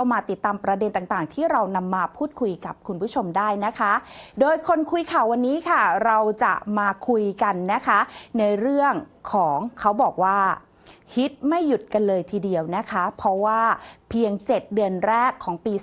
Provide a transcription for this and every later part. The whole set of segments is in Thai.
ามาติดตามประเด็นต่างๆ ที่เรานำมาพูดคุยกับคุณผู้ชมได้นะคะ โดยคนคุยข่าววันนี้ค่ะ เราจะมาคุยกันนะคะ ในเรื่องของเขาบอกว่า ฮิตไม่หยุดกันเลยทีเดียวนะคะ เพราะว่าเพียง 7 เดือนแรกของปี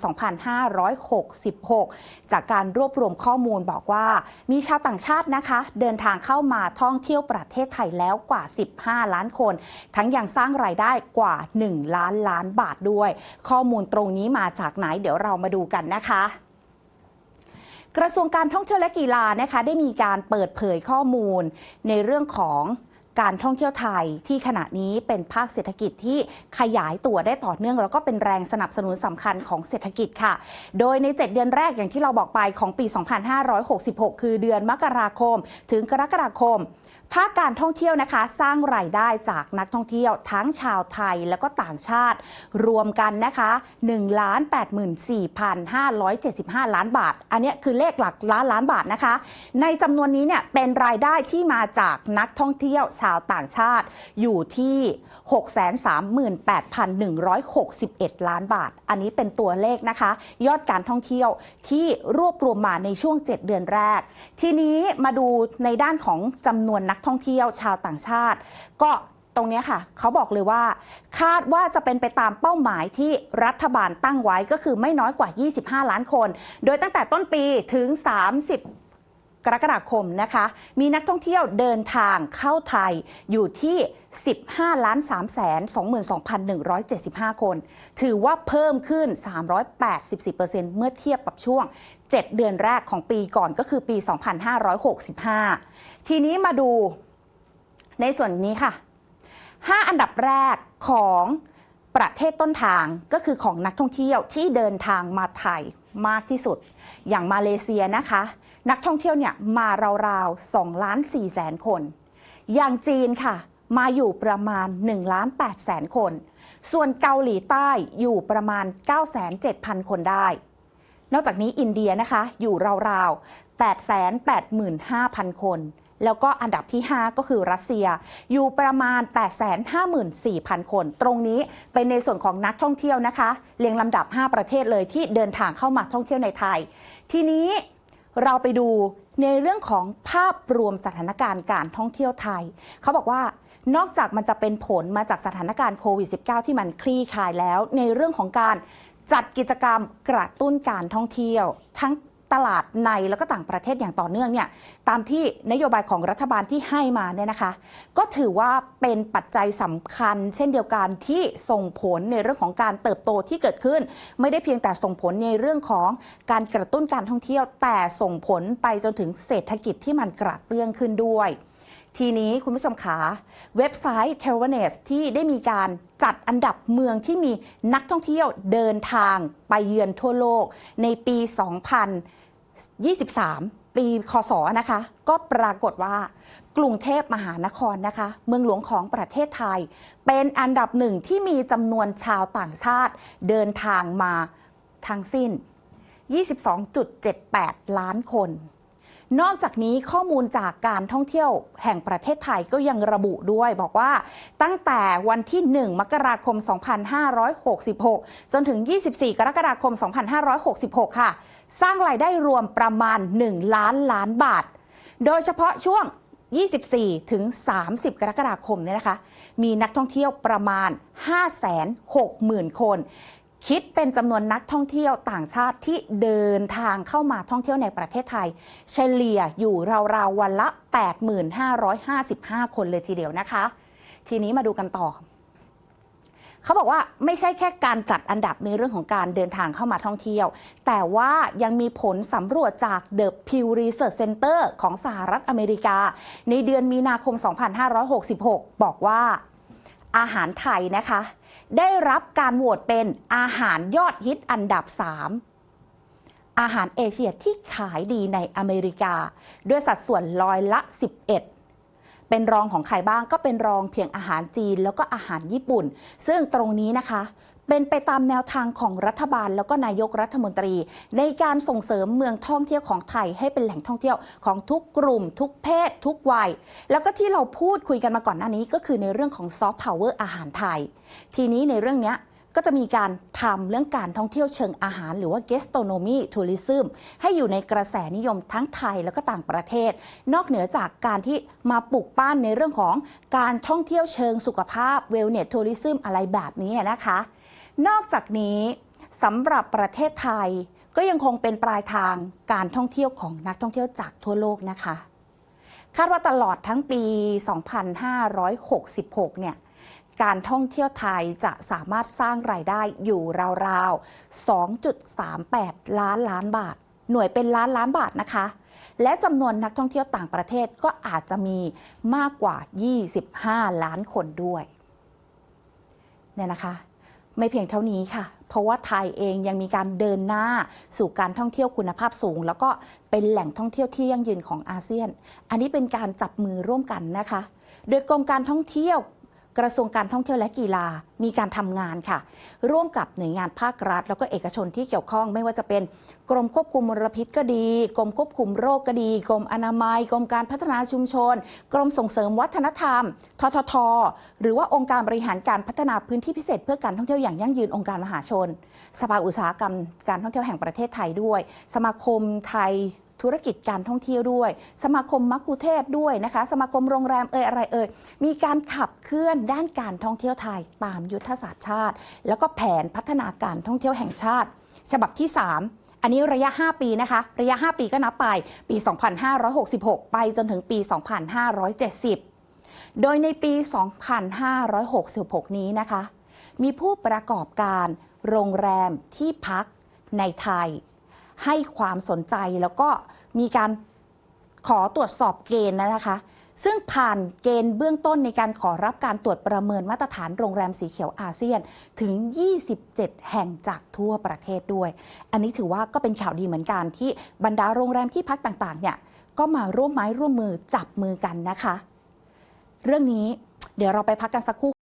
2566 จากการรวบรวมข้อมูลบอกว่า มีชาวต่างชาตินะคะ เดินทางเข้ามาท่องเที่ยวประเทศไทยแล้วกว่า 15 ล้านคน ทั้งยังสร้างรายได้กว่า 1 ล้านล้านบาทด้วย ข้อมูลตรงนี้มาจากไหนเดี๋ยวเรามาดูกันนะคะกระทรวงการท่องเที่ยวและกีฬานะคะได้มีการเปิดเผยข้อมูลในเรื่องของ การท่องเที่ยวไทยที่ขณะนี้เป็นภาคเศรษฐกิจที่ขยายตัวได้ต่อเนื่อง แล้วก็เป็นแรงสนับสนุนสำคัญของเศรษฐกิจค่ะ โดยใน 7 เดือนแรกอย่างที่เราบอกไปของปี 2566 คือเดือนมกราคม ถึงกรกฎาคม ภาคการท่องเที่ยวนะคะ สร้างรายได้จากนักท่องเที่ยวทั้งชาวไทยแล้วก็ต่างชาติ รวมกันนะคะ1ล้าน84,575 ล้านบาท อันนี้คือเลขหลักล้านล้านบาทนะคะ ในจำนวนนี้เนี่ยเป็นรายได้ที่มาจากนักท่องเที่ยวชาวต่างชาติ อยู่ที่ 638,161 ล้านบาท อันนี้เป็นตัวเลขนะคะ ยอดการท่องเที่ยวที่รวบรวมมาในช่วง 7 เดือนแรก ทีนี้มาดูในด้านของจำนวนนักท่องเที่ยวชาวต่างชาติ ก็ตรงนี้ค่ะ เขาบอกเลยว่า คาดว่าจะเป็นไปตามเป้าหมายที่รัฐบาลตั้งไว้ก็คือไม่น้อยกว่า 25 ล้านคน โดยตั้งแต่ต้นปีถึง 30 กรกฎาคมนะคะ มีนักท่องเที่ยวเดินทางเข้าไทยอยู่ที่ 15 ล้าน3แสน22,175 คน ถือว่าเพิ่มขึ้น 384%เมื่อเทียบกับช่วง 7 เดือนแรกของปีก่อนก็คือปี 2565 ทีนี้มาดูในส่วนนี้ค่ะ 5 อันดับแรกของ ประเทศต้นทางก็คือของนักท่องเที่ยวที่เดินทางมาไทยมากที่สุด อย่างมาเลเซียนะคะ นักท่องเที่ยวเนี่ยมาราวๆ2ล้าน4แสนคน อย่างจีนค่ะ มาอยู่ประมาณ1ล้าน8แสนคน ส่วนเกาหลีใต้อยู่ประมาณ 9 7 0 0 0 คนได้ นอกจากนี้อินเดียนะคะอยู่ราวๆ885,000 คน แล้วก็อันดับที่ 5 ก็คือรัสเซีย อยู่ประมาณ 854,000 คน ตรงนี้เป็นในส่วนของนักท่องเที่ยวนะคะ เรียงลำดับ 5 ประเทศเลยที่เดินทางเข้ามาท่องเที่ยวในไทย ทีนี้เราไปดูในเรื่องของภาพรวมสถานการณ์การท่องเที่ยวไทย เขาบอกว่านอกจากมันจะเป็นผลมาจากสถานการณ์โควิด -19 ที่มันคลี่คลายแล้ว ในเรื่องของการจัดกิจกรรมกระตุ้นการท่องเที่ยว ทั้ง ตลาดในแล้วก็ต่างประเทศอย่างต่อเนื่องเนี่ยตามที่นโยบายของรัฐบาลที่ให้มาเนี่ยนะคะ ก็ถือว่าเป็นปัจจัยสำคัญ เช่นเดียวกันที่ส่งผลในเรื่องของการเติบโตที่เกิดขึ้น ไม่ได้เพียงแต่ส่งผลในเรื่องของการกระตุ้นการท่องเที่ยว แต่ส่งผลไปจนถึงเศรษฐกิจที่มันกระเตื้องขึ้นด้วย ทีนี้คุณผู้ชมขาเว็บไซต์ t e r v a n e s ที่ได้มีการจัดอันดับเมืองที่มีนักท่องเที่ยวเดินทางไปเยือนทั่วโลก ในปี 2023 ปีคศนะคะ ก็ปรากฏว่ากรุงเทพมหานครนะคะ เมืองหลวงของประเทศไทย เป็นอันดับหนึ่งที่มีจำนวนชาวต่างชาติเดินทางมาทั้งสิ้น 22.78 ล้านคน นอกจากนี้ข้อมูลจากการท่องเที่ยวแห่งประเทศไทยก็ยังระบุด้วย บอกว่าตั้งแต่วันที่ 1 มกราคม 2566 จนถึง 24 กรกฎาคม 2566 ค่ะ สร้างรายได้รวมประมาณ 1 ล้านล้านบาท โดยเฉพาะช่วง 24 ถึง 30 กรกฎาคมเนี่ยนะคะ มีนักท่องเที่ยวประมาณ 560,000 คน คิดเป็นจำนวนนักท่องเที่ยวต่างชาติที่เดินทางเข้ามาท่องเที่ยวในประเทศไทย เฉลี่ยอยู่ราวๆวันละ 8,555 คนเลยทีเดียวนะคะ ทีนี้มาดูกันต่อ เขาบอกว่าไม่ใช่แค่การจัดอันดับในเรื่องของการเดินทางเข้ามาท่องเที่ยว แต่ว่ายังมีผลสำรวจจาก The Pew Research Center ของสหรัฐอเมริกา ในเดือนมีนาคม 2566 บอกว่าอาหารไทยนะคะ ได้รับการโหวตเป็นอาหารยอดฮิตอันดับ 3 อาหารเอเชียที่ขายดีในอเมริกา ด้วยสัดส่วนร้อยละ 11 เป็นรองของใครบ้างก็เป็นรองเพียงอาหารจีนแล้วก็อาหารญี่ปุ่น ซึ่งตรงนี้นะคะเป็นไปตามแนวทางของรัฐบาลแล้วก็นายกรัฐมนตรี ในการส่งเสริมเมืองท่องเที่ยวของไทยให้เป็นแหล่งท่องเที่ยวของทุกกลุ่ม ทุกเพศ ทุกวัย แล้วก็ที่เราพูดคุยกันมาก่อนหน้านี้ก็คือในเรื่องของซอฟต์พาวเวอร์อาหารไทย ทีนี้ในเรื่องเนี้ย ก็จะมีการทำเรื่องการท่องเที่ยวเชิงอาหาร หรือว่า gastronomy tourism ให้อยู่ในกระแสนิยมทั้งไทยแล้วก็ต่างประเทศ นอกเหนือจากการที่มาปลุกปั้นในเรื่องของการท่องเที่ยวเชิงสุขภาพ wellness tourism อะไรแบบนี้นะคะ นอกจากนี้สำหรับประเทศไทย ก็ยังคงเป็นปลายทางการท่องเที่ยวของนักท่องเที่ยวจากทั่วโลกนะคะ คาดว่าตลอดทั้งปี 2566 เนี่ย การท่องเที่ยวไทยจะสามารถสร้างรายได้อยู่ราวๆ 2.38 ล้านล้านบาท หน่วยเป็นล้านล้านบาทนะคะ และจำนวนนักท่องเที่ยวต่างประเทศก็อาจจะมีมากกว่า 25 ล้านคนด้วย เนี่ยนะคะ ไม่เพียงเท่านี้ค่ะ เพราะว่าไทยเองยังมีการเดินหน้าสู่การท่องเที่ยวคุณภาพสูง แล้วก็เป็นแหล่งท่องเที่ยวที่ยั่งยืนของอาเซียน อันนี้เป็นการจับมือร่วมกันนะคะ โดยกรมการท่องเที่ยว กระทรวงการท่องเที่ยวและกีฬามีการทำงานค่ะ ร่วมกับหน่วยงานภาครัฐ แล้วก็เอกชนที่เกี่ยวข้องไม่ว่าจะเป็น กรมควบคุมมลพิษก็ดี กรมควบคุมโรคก็ดี กรมอนามัย กรมการพัฒนาชุมชน กรมส่งเสริมวัฒนธรรม ททท หรือว่าองค์การบริหารการพัฒนาพื้นที่พิเศษ เพื่อการท่องเที่ยวอย่างยั่งยืนองค์การมหาชน สภาอุตสาหกรรมการท่องเที่ยวแห่งประเทศไทยด้วย สมาคมไทย ธุรกิจการท่องเที่ยวด้วย สมาคมมัคคุเทศก์ด้วยนะคะ สมาคมโรงแรมเอ่ยอะไรเอ่ยมีการขับเคลื่อนด้านการท่องเที่ยวไทยตามยุทธศาสตร์ชาติ แล้วก็แผนพัฒนาการท่องเที่ยวแห่งชาติ ฉบับที่ 3อันนี้ระยะ 5 ปีนะคะ ระยะ 5 ปีก็นับไป ปี 2566 ไปจนถึงปี 2570 โดยในปี 2566 นี้นะคะ มีผู้ประกอบการโรงแรมที่พักในไทย ให้ความสนใจแล้วก็มีการขอตรวจสอบเกณฑ์นะคะ ซึ่งผ่านเกณฑ์เบื้องต้นในการขอรับการตรวจประเมินมาตรฐานโรงแรมสีเขียวอาเซียนถึง 27 แห่งจากทั่วประเทศด้วย อันนี้ถือว่าก็เป็นข่าวดีเหมือนกันที่บรรดาโรงแรมที่พักต่างๆเนี่ยก็มาร่วมไม้ร่วมมือจับมือกันนะคะ เรื่องนี้เดี๋ยวเราไปพักกันสักครู่